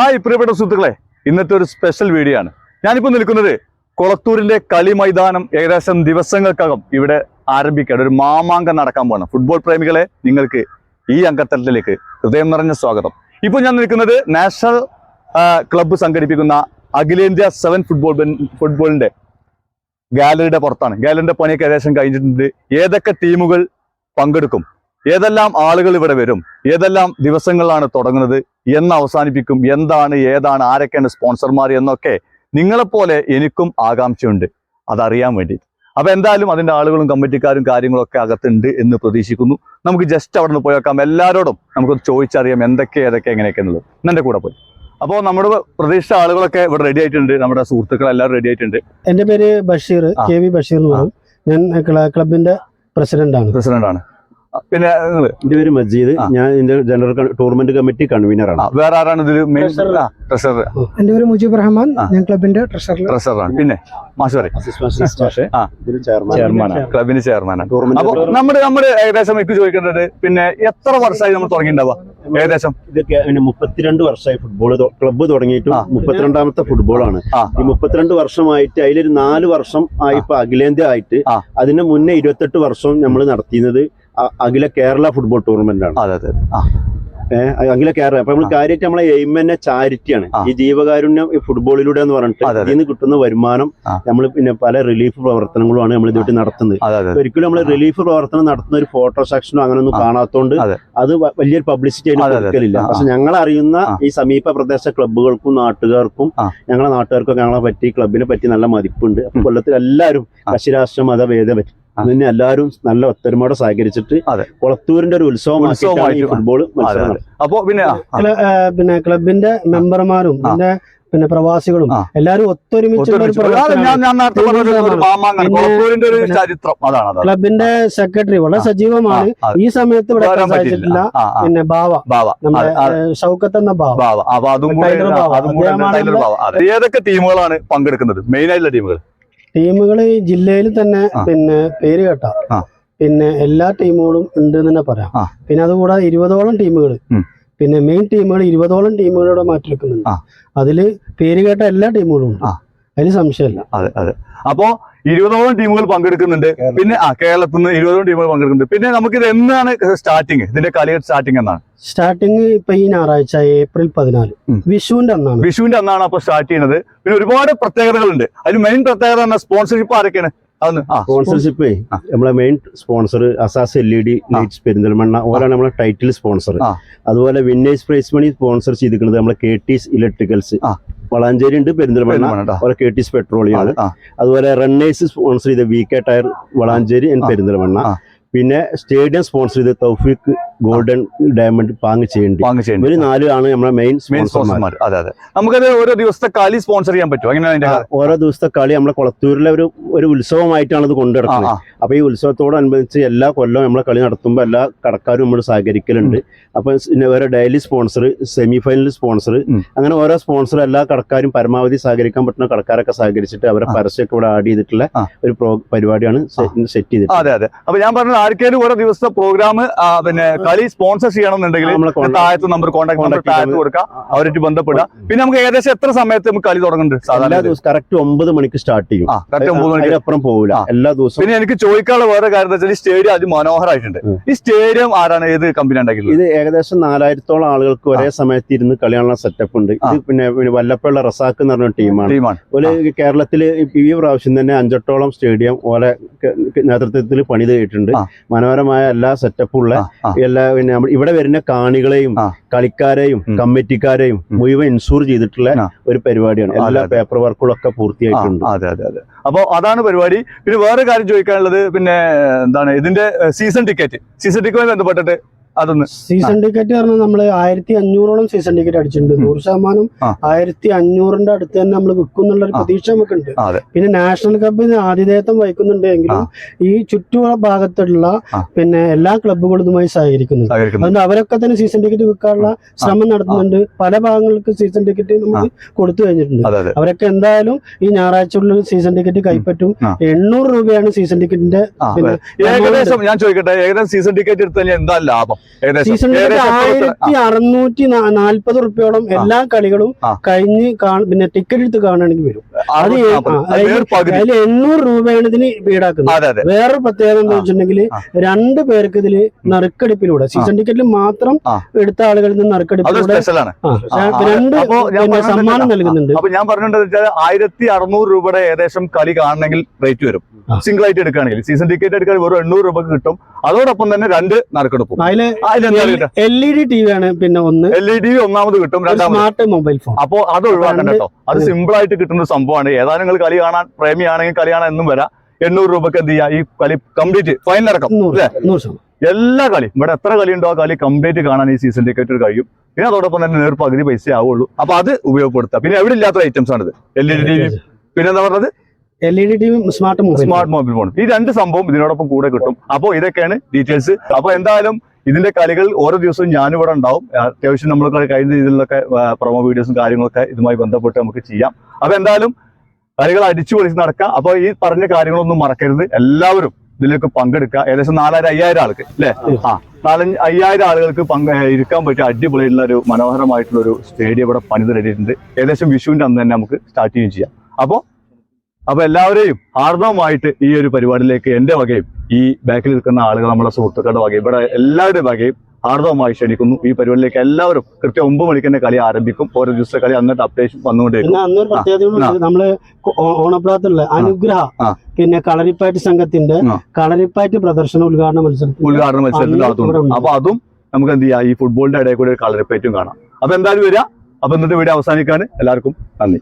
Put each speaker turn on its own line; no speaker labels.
Hi പ്രിയപ്പെട്ട സുഹൃത്തുക്കളെ ഇന്നത്തെ ഒരു സ്പെഷ്യൽ വീഡിയോ ആണ്. ഞാനിപ്പോൾ നിൽക്കുന്നത് കൊളത്തൂരിന്റെ കളി മൈതാനം ഏകദേശം ദിവസങ്ങൾക്കകം ഇവിടെ ആരംഭിക്കുകയാണ് ഒരു മാമാങ്കം നടക്കാൻ പോകണം ഫുട്ബോൾ പ്രേമികളെ നിങ്ങൾക്ക് ഈ അംഗത്തലത്തിലേക്ക് ഹൃദയം നിറഞ്ഞ സ്വാഗതം. ഇപ്പോൾ ഞാൻ നിൽക്കുന്നത് നാഷണൽ ക്ലബ്ബ് സംഘടിപ്പിക്കുന്ന അഖിലേന്ത്യാ സെവൻ ഫുട്ബോൾ ഫുട്ബോളിന്റെ ഗാലറിയുടെ പുറത്താണ്. ഗാലറിയുടെ പണിയൊക്കെ ഏകദേശം കഴിഞ്ഞിട്ടുണ്ട്. ഏതൊക്കെ ടീമുകൾ പങ്കെടുക്കും? ഏതെല്ലാം ആളുകൾ ഇവിടെ വരും? ഏതെല്ലാം ദിവസങ്ങളിലാണ് തുടങ്ങുന്നത്? എന്ന് അവസാനിപ്പിക്കും. എന്താണ് ഏതാണ് ആരൊക്കെയാണ് സ്പോൺസർമാർ എന്നൊക്കെ നിങ്ങളെപ്പോലെ എനിക്കും ആകാംക്ഷയുണ്ട്. അതറിയാൻ വേണ്ടി. അപ്പൊ എന്തായാലും അതിന്റെ ആളുകളും കമ്മിറ്റിക്കാരും കാര്യങ്ങളൊക്കെ അകത്തുണ്ട് എന്ന് പ്രതീക്ഷിക്കുന്നു. നമുക്ക് ജസ്റ്റ് അവിടെ നിന്ന് പോയേക്കാം എല്ലാവരോടും നമുക്ക് ചോദിച്ചറിയാം എന്തൊക്കെ ഏതൊക്കെ എങ്ങനെയൊക്കെ എന്നുള്ളത്. എന്നെ കൂടെ പോയി. അപ്പോൾ നമ്മുടെ പ്രതീക്ഷിച്ച ആളുകളൊക്കെ ഇവിടെ റെഡി ആയിട്ടുണ്ട്. നമ്മുടെ സുഹൃത്തുക്കൾ എല്ലാവരും റെഡി ആയിട്ടുണ്ട്.
എന്റെ പേര് ബഷീർ. കെ വി ബഷീർ എന്ന് പറയും. ഞാൻ ക്ല- ക്ലബിന്റെ പ്രസിഡന്റ് ആണ്
പ്രസിഡന്റ് ആണ് പിന്നെ നിങ്ങൾ?
എന്റെ പേര് മജീദ്. ഞാൻ എന്റെ ജനറൽ ടൂർണമെന്റ് കമ്മിറ്റി കൺവീനർ ആണ്
വേറെ ആരാണ് ഇതിൽ മെയിൻ. ട്രഷറർ
എന്റെ പേര് മുജീബ് റഹ്മാൻ. ഞാൻ ക്ലബിന്റെ ട്രഷറർ.
ട്രഷറാണ് പിന്നെ മാഷ് പറയും.
അസിസ്റ്റന്റ്
ആ.
ഇതിൽ ചെയർമാൻ
ചെയർമാനാണ്. ക്ലബിന് ചെയർമാനാണ്. അപ്പൊ നമ്മുടെ നമ്മുടെ ഏകദേശം എനിക്ക് ചോദിക്കേണ്ടത് പിന്നെ എത്ര വർഷമായി നമ്മൾ തുടങ്ങിയിട്ടുണ്ടാവുക? ഏകദേശം?
ഇതൊക്കെ പിന്നെ മുപ്പത്തിരണ്ട് വർഷമായി ഫുട്ബോൾ ക്ലബ്ബ് തുടങ്ങിയിട്ട്
ആ.
മുപ്പത്തിരണ്ടാമത്തെ
ഫുട്ബോളാണ്
ഈ മുപ്പത്തിരണ്ട് വർഷമായിട്ട് അതിലൊരു നാല് വർഷം ആയി ഇപ്പൊ അഖിലേന്ത്യ ആയിട്ട്. അതിന് മുന്നേ ഇരുപത്തെട്ട് വർഷം നമ്മൾ നടത്തിയത് അഖില കേരള ഫുട്ബോൾ ടൂർണമെന്റ് ആണ്.
അതെ അതെ ആ.
അഖില കേരള. അപ്പൊ നമ്മൾ കാര്യമായിട്ട് നമ്മളെ എയിം തന്നെ ചാരിറ്റിയാണ് ഈ ജീവകാരുണ്യം ഈ ഫുട്ബോളിലൂടെ എന്ന് പറഞ്ഞിട്ട്. ഇതിൽ നിന്ന് കിട്ടുന്ന വരുമാനം നമ്മൾ പിന്നെ പല റിലീഫ് പ്രവർത്തനങ്ങളുമാണ് നമ്മൾ ഇതുവരെ നടത്തുന്നത്. ഒരിക്കലും നമ്മൾ റിലീഫ് പ്രവർത്തനം നടത്തുന്ന ഒരു ഫോട്ടോ സെക്ഷനോ അങ്ങനെയൊന്നും. കാണാത്തോണ്ട്
അത്.
വലിയൊരു പബ്ലിസിറ്റി അതിന്
അതെ, അതെ.
കൊടുക്കലില്ല. പക്ഷെ ഞങ്ങൾ അറിയുന്ന ഈ സമീപ പ്രദേശ ക്ലബ്ബുകൾക്കും നാട്ടുകാർക്കും ഞങ്ങളെ നാട്ടുകാർക്കും ഞങ്ങളെ പറ്റി ക്ലബിനെ പറ്റി നല്ല മതിപ്പുണ്ട്. അപ്പൊ. കൊല്ലത്തിൽ എല്ലാവരും. കശിരാഷ്ട്ര മതഭേദ. അതിനെ എല്ലാവരും നല്ല ഒത്തൊരുമയോടെ സഹകരിച്ചിട്ട്
അതെ.
കൊളത്തൂരിന്റെ ഒരു
ഉത്സവമാണ്
ഫുട്ബോൾ
അപ്പോ പിന്നെ
പിന്നെ ക്ലബിന്റെ മെമ്പർമാരും പിന്നെ പിന്നെ പ്രവാസികളും
എല്ലാരും
എല്ലാവരും
ഒത്തൊരുമിച്ച്. ഞാൻ ഞാൻ നേരത്തെ പറഞ്ഞ ഒരു മാമാങ്കാണ്
പിന്നെ-
കൊളത്തൂരിന്റെ ഒരു ചരിത്രം. അതാണ് അതാണ്.
ക്ലബിന്റെ സെക്രട്ടറി വളരെ സജീവമാണ്. ഈ സമയത്ത് ഇവിടെ സാധിച്ചിട്ടില്ല. പിന്നെ ബാവ.
ബാവ.
നമ്മുടെ ഷൗക്കത്ത് എന്ന ബാവ.
ഏതൊക്കെ ടീമുകളാണ് പങ്കെടുക്കുന്നത്? മെയിൻ ആയിട്ടുള്ള ടീമുകൾ.
ടീമുകൾ ജില്ലയിൽ തന്നെ പിന്നെ പേര് കേട്ട. പിന്നെ എല്ലാ ടീമുകളും ഉണ്ട് എന്ന് തന്നെ പറയാം. പിന്നെ അതുകൂടാതെ ഇരുപതോളം ടീമുകൾ. പിന്നെ മെയിൻ ടീമുകൾ ഇരുപതോളം ടീമുകളോടെ മാറ്റിവെക്കുന്നുണ്ട്. അതിൽ പേര് കേട്ട എല്ലാ ടീമുകളും ഉണ്ട്. അതിന് സംശയമില്ല.
അതെ അതെ. അപ്പോ ഇരുപതോളം ടീമുകൾ പങ്കെടുക്കുന്നുണ്ട്. പിന്നെ ആ കേരളത്തിൽ നിന്ന് ഇരുപതോളം ടീമുകൾ പങ്കെടുക്കുന്നുണ്ട്. പിന്നെ നമുക്ക് ഇത് എന്നാണ് സ്റ്റാർട്ടിങ് ഇതിന്റെ കളിയുടെ സ്റ്റാർട്ടിങ് എന്നാണ്?
സ്റ്റാർട്ടിങ് ഇപ്പൊ ഈ ഞായറാഴ്ച ഏപ്രിൽ പതിനാല്. വിഷുവിന്റെ അന്നാണ്.
വിഷുവിന്റെ അന്നാണ് അപ്പൊ സ്റ്റാർട്ട് ചെയ്യുന്നത്. പിന്നെ ഒരുപാട് പ്രത്യേകതകളുണ്ട്. അതിന് മെയിൻ പ്രത്യേകത പറഞ്ഞാൽ സ്പോൺസർഷിപ്പ് ആരൊക്കെയാണ്?
സ്പോൺസർഷിപ്പ് നമ്മളെ main sponsor Asas L E D lights Perinthalmanna ഓരാണ് നമ്മളെ ടൈറ്റിൽ സ്പോൺസർ അതുപോലെ വിന്നേഴ്സ് പ്രൈസ് മണി സ്പോൺസർ ചെയ്തിരിക്കുന്നത് നമ്മളെ കെ ടി ഇലക്ട്രിക്കൽസ്. വളാഞ്ചേരി ഉണ്ട് പെരിന്തൽമണ്ണ. അതുപോലെ കെ ടീസ് പെട്രോളിയം ആണ് അതുപോലെ റണ്ണേഴ്സ് സ്പോൺസർ ചെയ്ത V K tyre Valanchery and Perinthalmanna. പിന്നെ സ്റ്റേഡിയം സ്പോൺസർ ചെയ്ത തൗഫീഖ് ഗോൾഡൻ ഡയമണ്ട് പാങ് ചെയ്യേണ്ടി.
വാങ്ങിച്ചുണ്ട്
നാലാണ് നാല് ആണ് നമ്മളെ മെയിൻ
മെയിൻ
സ്പോൺസർമാർ
അതെ അതെ. നമുക്കത് ഓരോ ദിവസത്തെ കളി സ്പോൺസർ ചെയ്യാൻ പറ്റുമോ?
അങ്ങനെ ഓരോ ദിവസത്തെ കളി നമ്മളെ കൊളത്തൂരിലെ ഒരു ഒരു ഉത്സവമായിട്ടാണ് ഇത്
കൊണ്ടുനടക്കുന്നത്
അപ്പൊ ഈ ഉത്സവത്തോടനുബന്ധിച്ച് എല്ലാ കൊല്ലവും നമ്മളെ കളി നടത്തുമ്പോൾ എല്ലാ കടക്കാരും നമ്മൾ സഹകരിക്കലുണ്ട്. അപ്പൊ പിന്നെ ഓരോ daily sponsor semi final sponsor അങ്ങനെ ഓരോ സ്പോൺസർ എല്ലാ കടക്കാരും പരമാവധി സഹകരിക്കാൻ പറ്റുന്ന കടക്കാരൊക്കെ സഹകരിച്ചിട്ട് അവരെ. പരസ്യമൊക്കെ ഇവിടെ ആഡ് ചെയ്തിട്ടുള്ള ഒരു പ്രോ പരിപാടിയാണ് സെറ്റ് ചെയ്തത്
അതെ അതെ. അപ്പൊ ഞാൻ പറഞ്ഞത് ആർക്കേലും ഓരോ ദിവസത്തെ പ്രോഗ്രാം പിന്നെ കളി സ്പോൺസർ ചെയ്യണമെന്നുണ്ടെങ്കിൽ താഴത്ത് നമ്പർ കോൺടാക്ട് നമ്പർ താഴത്ത് കൊടുക്കുക അവരായിട്ട് ബന്ധപ്പെടുക. പിന്നെ നമുക്ക് ഏകദേശം എത്ര സമയത്ത് നമുക്ക് കളി തുടങ്ങുന്നുണ്ട്? സാധാരണ
കറക്റ്റ് ഒമ്പത് മണിക്ക് സ്റ്റാർട്ട് ചെയ്യും.
കറക്റ്റ് ഒമ്പത് മണിക്ക്.
അപ്പുറം പോകില്ല എല്ലാ ദിവസവും
പിന്നെ എനിക്ക് ചോദിക്കാനുള്ള വേറെ കാര്യം വെച്ചാൽ ഈ സ്റ്റേഡിയം അതിമനോഹരമായിട്ടുണ്ട്. ഈ സ്റ്റേഡിയം ആരാണ്? ഏത് കമ്പനി ഉണ്ടാക്കിയത്
ഇത് ഏകദേശം നാലായിരത്തോളം ആളുകൾക്ക് ഒരേ സമയത്ത് ഇരുന്ന് കളിയാനുള്ള സെറ്റപ്പ് ഉണ്ട്. ഇത് പിന്നെ വല്ലപ്പുള്ള റസാക്ക് എന്ന് പറഞ്ഞ ടീമാണ്. ഒരു കേരളത്തിൽ ഈ പ്രാവശ്യം തന്നെ അഞ്ചെട്ടോളം സ്റ്റേഡിയം ഓലെ നേതൃത്വത്തിൽ പണിത് ചെയ്തിട്ടുണ്ട്. മനോഹരമായ എല്ലാ സെറ്റപ്പും ഉള്ള പിന്നെ ഇവിടെ വരുന്ന കാണികളെയും കളിക്കാരെയും കമ്മിറ്റിക്കാരെയും മുഴുവൻ ഇൻഷൂർ ചെയ്തിട്ടുള്ള ഒരു പരിപാടിയാണ്. എല്ലാ പേപ്പർ വർക്കുകളും
ഒക്കെ
പൂർത്തിയായിട്ടുണ്ട്.
അതെ അതെ അതെ. അപ്പൊ അതാണ് പരിപാടി. പിന്നെ വേറെ കാര്യം ചോദിക്കാനുള്ളത് പിന്നെ എന്താണ് ഇതിന്റെ സീസൺ ടിക്കറ്റ് സീസൺ ടിക്കറ്റുമായി ബന്ധപ്പെട്ടിട്ട് അതൊന്ന്
സീസൺ ടിക്കറ്റ് പറഞ്ഞാൽ നമ്മൾ ആയിരത്തി അഞ്ഞൂറോളം സീസൺ ടിക്കറ്റ് അടിച്ചിട്ടുണ്ട്. നൂറ് ശതമാനം. ആയിരത്തി അഞ്ഞൂറിന്റെ അടുത്ത് തന്നെ നമ്മൾ വിൽക്കും എന്നുള്ള ഒരു പ്രതീക്ഷ നമുക്കുണ്ട്. പിന്നെ നാഷണൽ കപ്പിന് ആതിഥേയത്വം വഹിക്കുന്നുണ്ട് എങ്കിലും ഈ ചുറ്റു ഭാഗത്തുള്ള പിന്നെ എല്ലാ ക്ലബ്ബുകളും ഇതുമായി
സഹകരിക്കുന്നു
അതുകൊണ്ട് അവരൊക്കെ തന്നെ സീസൺ ടിക്കറ്റ് വിൽക്കാനുള്ള ശ്രമം നടത്തുന്നുണ്ട്. പല ഭാഗങ്ങൾക്ക് സീസൺ ടിക്കറ്റ് നമ്മൾ കൊടുത്തു കഴിഞ്ഞിട്ടുണ്ട്. അവരൊക്കെ എന്തായാലും ഈ ഞായറാഴ്ചയുള്ള സീസൺ ടിക്കറ്റ് കൈപ്പറ്റും. എണ്ണൂറ് രൂപയാണ് സീസൺ ടിക്കറ്റിന്റെ
ഏകദേശം ഞാൻ ചോദിക്കട്ടെ ഏകദേശം സീസൺ ടിക്കറ്റ് എടുത്താൽ എന്താ ലാഭം?
സീസൺ ആയിരത്തി അറുന്നൂറ്റി നാല്പത് റുപ്യോളം എല്ലാ കളികളും കഴിഞ്ഞ് പിന്നെ ടിക്കറ്റ് എടുത്ത് കാണുകയാണെങ്കിൽ വരും. അത് അതിൽ എണ്ണൂറ് രൂപയാണ് ഇതിന് ഈടാക്കുന്നത് വേറൊരു പ്രത്യേകത എന്താ. വെച്ചിട്ടുണ്ടെങ്കിൽ രണ്ട് പേർക്ക് ഇതിൽ നറുക്കെടുപ്പിലൂടെ സീസൺ ടിക്കറ്റിൽ മാത്രം എടുത്ത ആളുകളിൽ നിന്ന് നറുക്കെടുപ്പിലൂടെ രണ്ട് സമ്മാനം നൽകുന്നുണ്ട്.
അപ്പൊ ഞാൻ പറഞ്ഞിട്ടുണ്ടെന്ന് വെച്ചാൽ ആയിരത്തി അറുന്നൂറ് രൂപയുടെ ഏകദേശം കളി കാണണമെങ്കിൽ റേറ്റ് വരും. സിംഗിൾ ആയിട്ട് എടുക്കുകയാണെങ്കിൽ സീസൺ ടിക്കറ്റ് എടുക്കുകയാണെങ്കിൽ വെറും എണ്ണൂറ് രൂപ കിട്ടും. അതോടൊപ്പം തന്നെ രണ്ട് നറുക്കെടുപ്പും. അതിലെന്താ
L E D T V ആണ് പിന്നെ ഒന്ന്.
എൽ ഇ ഡി ഒന്നാമത് കിട്ടും
സ്മാർട്ട് മൊബൈൽ ഫോൺ.
അപ്പോ അത് കേട്ടോ. അത് സിമ്പിൾ ആയിട്ട് കിട്ടുന്ന സംഭവമാണ്. ഏതാനും നിങ്ങൾ കളി കാണാൻ പ്രേമിയാണെങ്കിൽ കളി കാണാൻ എന്നും വരാം. എണ്ണൂറ് രൂപക്ക് എന്ത് ചെയ്യാം? ഈ കളി കംപ്ലീറ്റ് ഫൈനൽ അടക്കം എല്ലാ കളി ഇവിടെ എത്ര കളി ഉണ്ടോ ആ കളി കംപ്ലീറ്റ് കാണാൻ ഈ സീസൺ ടിക്കറ്റ് കഴിയും. പിന്നെ അതോടൊപ്പം തന്നെ നേർ പകുതി പൈസ ആവുള്ളൂ. അപ്പൊ അത് ഉപയോഗപ്പെടുത്താം പിന്നെ എവിടെ ഇല്ലാത്ത ഐറ്റംസ് ആണ് L E D T V പിന്നെ എന്താ പറഞ്ഞത്?
L E D T V smart mobile
smart mobile phone. ഈ രണ്ട് സംഭവം ഇതിനോടൊപ്പം കൂടെ കിട്ടും. അപ്പോൾ ഇതൊക്കെയാണ് ഡീറ്റെയിൽസ് അപ്പൊ എന്തായാലും ഇതിന്റെ കളികൾ ഓരോ ദിവസവും ഞാനിവിടെ ഉണ്ടാവും. അത്യാവശ്യം നമ്മൾ കഴിഞ്ഞ രീതിയിലൊക്കെ പ്രൊമോ വീഡിയോസും കാര്യങ്ങളൊക്കെ ഇതുമായി ബന്ധപ്പെട്ട് നമുക്ക് ചെയ്യാം. അപ്പൊ എന്തായാലും കളികൾ അടിച്ചു പൊളിച്ച് നടക്കാം. അപ്പൊ ഈ പറഞ്ഞ കാര്യങ്ങളൊന്നും മറക്കരുത്. എല്ലാവരും ഇതിലേക്ക് പങ്കെടുക്കുക. ഏകദേശം നാലായിരം അയ്യായിരം ആൾക്ക് അല്ലേ? ആ നാലഞ്ച് അയ്യായിരം ആളുകൾക്ക് പങ്ക് ഇരിക്കാൻ പറ്റിയ അടിപൊളിയുള്ള ഒരു മനോഹരമായിട്ടുള്ള ഒരു സ്റ്റേഡിയം ഇവിടെ പണിത് റെഡിയിട്ടുണ്ട് ഏകദേശം വിഷുവിന്റെ അന്ന് തന്നെ നമുക്ക് സ്റ്റാർട്ട് ചെയ്യുകയും ചെയ്യാം. അപ്പോ അപ്പൊ എല്ലാവരെയും ആർദ്രമായിട്ട് ഈ ഒരു പരിപാടിയിലേക്ക് എന്റെ വകയും ഈ ബാക്കിൽ നിൽക്കുന്ന ആളുകൾ നമ്മുടെ സുഹൃത്തുക്കളുടെ വകയും ഇവിടെ എല്ലാവരുടെയും വകയും ആർദ്രമായി ക്ഷണിക്കുന്നു. ഈ പരിപാടിയിലേക്ക് എല്ലാവരും കൃത്യം ഒമ്പത് മണിക്ക് തന്നെ കളി ആരംഭിക്കും. ഓരോ ദിവസത്തെ കളി അന്നിട്ട് അപ്ഡേഷൻ
ഉണ്ട്. നമ്മൾ ഓണപ്രാത്തുള്ള അനുഗ്രഹ. പിന്നെ കളരിപ്പാറ്റ് സംഘത്തിന്റെ കളരിപ്പാറ്റ് പ്രദർശന ഉദ്ഘാടന മത്സരം
ഉദ്ഘാടന മത്സരത്തിൽ
നടത്തുന്നു
നടത്തുന്നുണ്ട്. അപ്പൊ അതും നമുക്ക് എന്ത് ചെയ്യാം? ഈ ഫുട്ബോളിന്റെ ഇടയിൽ കൂടെ ഒരു കാണാം. അപ്പൊ എന്തായാലും വരിക. അപ്പൊ ഇന്നത്തെ വീഡിയോ അവസാനിക്കാണ്. എല്ലാവർക്കും നന്ദി.